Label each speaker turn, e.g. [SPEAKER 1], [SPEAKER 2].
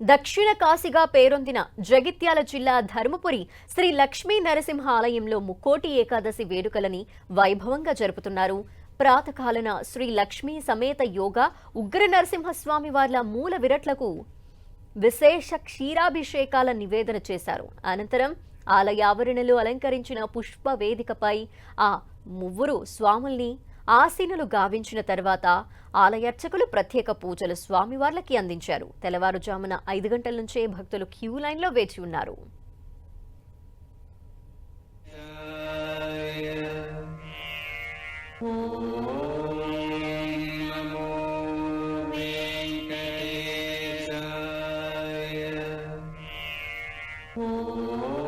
[SPEAKER 1] దక్షిణ కాశీగా పేరొందిన జగిత్యాల జిల్లా ధర్మపురి శ్రీ లక్ష్మీ నరసింహ ఆలయంలో ముక్కోటి ఏకాదశి వేడుకలని వైభవంగా జరుపుతున్నారు. ప్రాతకాలన శ్రీ లక్ష్మీ సమేత యోగ ఉగ్ర నరసింహస్వామి వార్ల మూల విరట్లకు విశేష క్షీరాభిషేకాల నివేదన చేశారు. అనంతరం ఆలయ ఆవరణలో అలంకరించిన పుష్ప వేదికపై ఆ మువ్వురు స్వాముల్ని ఆసీనులు గావించిన తర్వాత ఆలయార్చకులు ప్రత్యేక పూజలు స్వామివార్లకి అందించారు. తెల్లవారుజామున ఐదు గంటల నుంచే భక్తులు క్యూ లైన్లో వేచి ఉన్నారు.
[SPEAKER 2] Oh